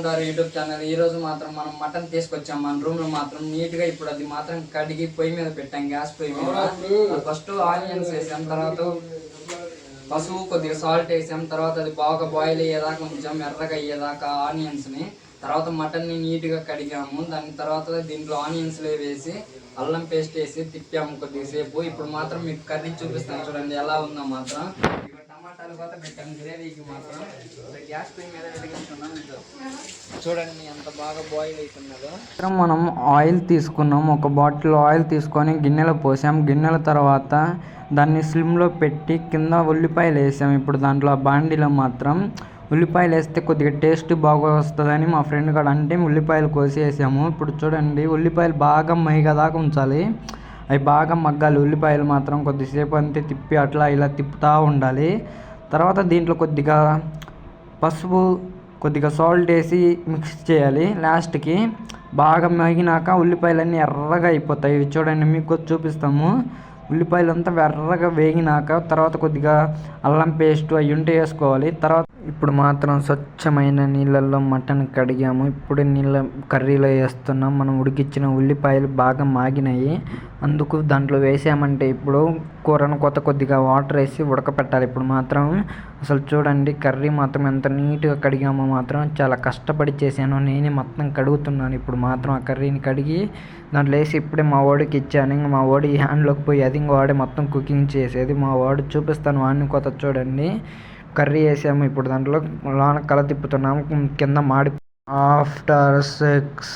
Welcome to YouTube channel ఈ రోజు మాత్రం మనం మటన్ తీసుకొచ్చాం. మన రూమ్లో మాత్రం నీట్గా ఇప్పుడు అది మాత్రం కడిగి పొయ్యి మీద పెట్టాం గ్యాస్ పొయ్యి మీద. ఫస్ట్ ఆనియన్స్ వేసాం తర్వాత పసుపు కొద్దిగా సాల్ట్ వేసాం తర్వాత అది బాగా బాయిల్ అయ్యేదాకా ఉంచాం ఎర్రగా అయ్యేదాకా ఆనియన్స్ని తర్వాత మటన్ని నీట్గా కడిగాము. దాని తర్వాత దీంట్లో ఆనియన్స్ వేసి అల్లం పేస్ట్ వేసి తిప్పాము కొద్దిగా సేపు. ఇప్పుడు మాత్రం మీకు కర్రీ చూపిస్తాను చూడండి ఎలా ఉందో మాత్రం. టమాటాలు కూడా పెట్టాము గ్రేవీకి మాత్రం. గ్యాస్ పొయ్యి మీద వెలిగిస్తున్నాం చూడండి ఎంత బాగా బాయిల్ అవుతున్నదో. మనం ఆయిల్ తీసుకున్నాం. ఒక బాటిల్ ఆయిల్ తీసుకొని గిన్నెలో పోసాం. గిన్నెల తర్వాత దాన్ని స్లిమ్లో పెట్టి కింద ఉల్లిపాయలు వేసాం. ఇప్పుడు దాంట్లో ఆ బాండీలో మాత్రం ఉల్లిపాయలు వేస్తే కొద్దిగా టేస్ట్ బాగా వస్తుందని మా ఫ్రెండ్ కూడా అంటే ఉల్లిపాయలు కోసి వేసాము. ఇప్పుడు చూడండి ఉల్లిపాయలు బాగా మైగదాకా ఉంచాలి. అవి బాగా మగ్గాలి. ఉల్లిపాయలు మాత్రం కొద్దిసేపు అంతే తిప్పి అట్లా ఇలా తిప్పుతూ ఉండాలి. తర్వాత దీంట్లో కొద్దిగా పసుపు కొద్దిగా సాల్ట్ వేసి మిక్స్ చేయాలి. లాస్ట్కి బాగా మగినాక ఉల్లిపాయలన్నీ ఎర్రగా అయిపోతాయి. చూడండి మీకు చూపిస్తాము. ఉల్లిపాయలు అంతా ఎర్రగా వేగినాక తర్వాత కొద్దిగా అల్లం పేస్ట్ అవి ఉంటే వేసుకోవాలి. తర్వాత ఇప్పుడు మాత్రం స్వచ్ఛమైన నీళ్ళల్లో మటన్ కడిగాము. ఇప్పుడు నీళ్ళ కర్రీలో వేస్తున్నాం. మనం ఉడికిచ్చిన ఉల్లిపాయలు బాగా మాగినాయి. అందుకు దాంట్లో వేసామంటే ఇప్పుడు కూరను కొత్త కొద్దిగా వాటర్ వేసి ఉడకపెట్టాలి. ఇప్పుడు మాత్రం అసలు చూడండి కర్రీ మాత్రం ఎంత నీట్గా కడిగామో మాత్రం చాలా కష్టపడి చేశాను. నేనే మొత్తం కడుగుతున్నాను. ఇప్పుడు మాత్రం ఆ కర్రీని కడిగి దాంట్లో వేసి ఇప్పుడే మా వాడికి ఇచ్చాను. ఇంకా మా వాడి హ్యాండ్లోకి పోయి అది ఇంకా వాడే మొత్తం కుకింగ్ చేసేది. మా వాడు చూపిస్తాను వాడిని కొత్త చూడండి. కర్రీ వేసాము. ఇప్పుడు దాంట్లో లోన కల తిప్పుతున్నాము. కింద మాడి ఆఫ్టర్ సిక్స్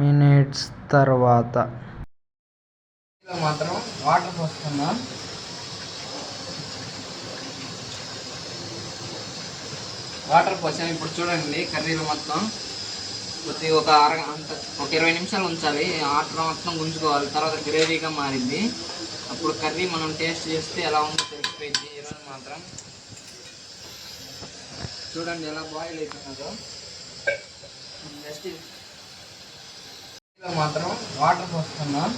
మినిట్స్ తర్వాత. మాత్రం వాటర్ పోస్తున్నాం వాటర్ పోసాం ఇప్పుడు చూడండి కర్రీలు మొత్తం. కొద్దిగా ఒక అర అంత ఒక ఇరవై నిమిషాలు ఉంచాలి. ఆటర్ మొత్తం గుంజుకోవాలి. తర్వాత గ్రేవీగా మారింది. అప్పుడు కర్రీ మనం టేస్ట్ చేస్తే ఎలా ఉందో తెలిసిపోయింది. ఈరోజు మాత్రం చూడండి ఎలా బాయిల్ అవుతున్నదో నెక్స్ట్ మాత్రం వాటర్ పోస్తున్నాం.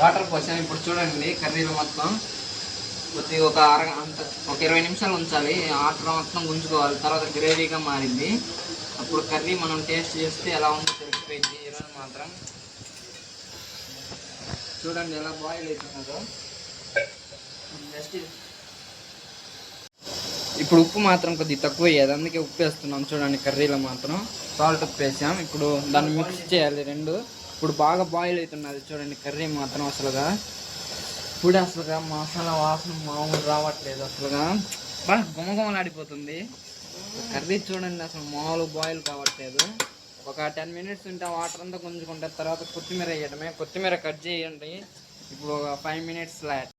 వాటర్ పోసాం. ఇప్పుడు చూడండి కర్రీలో మొత్తం. కొద్దిగా ఒక అర అంత ఒక ఇరవై నిమిషాలు ఉంచాలి. వాటర్ మొత్తం గుంజుకోవాలి తర్వాత గ్రేవీగా మారింది. అప్పుడు కర్రీ మనం టేస్ట్ చేస్తే ఎలా ఉందో తెలిసిపోయింది. ఈరోజు మాత్రం. చూడండి ఎలా బాయిల్ అవుతున్నదో నెక్స్ట్ ఇప్పుడు ఉప్పు మాత్రం కొద్దిగా తక్కువ అయ్యేది అందుకే ఉప్పు వేస్తున్నాం. చూడండి కర్రీలో మాత్రం సాల్ట్ ఉప్పు వేసాం. ఇప్పుడు దాన్ని మిక్స్ చేయాలి రెండు. ఇప్పుడు బాగా బాయిల్ అవుతున్నది చూడండి కర్రీ మాత్రం అసలుగా. ఇప్పుడు అసలుగా మసాలా వాసన మామూలు రావట్లేదు అసలుగా. బాగా గుమగుమలాడిపోతుంది కర్రీ చూడండి అసలు మామూలు బాయిల్ కావట్లేదు. ఒక టెన్ మినిట్స్ ఉంటే వాటర్ అంతా గుంజుకుంటే తర్వాత కొత్తిమీర వేయడమే. కొత్తిమీర కట్ చేయండి. ఇప్పుడు ఒక ఫైవ్ మినిట్స్ లాట్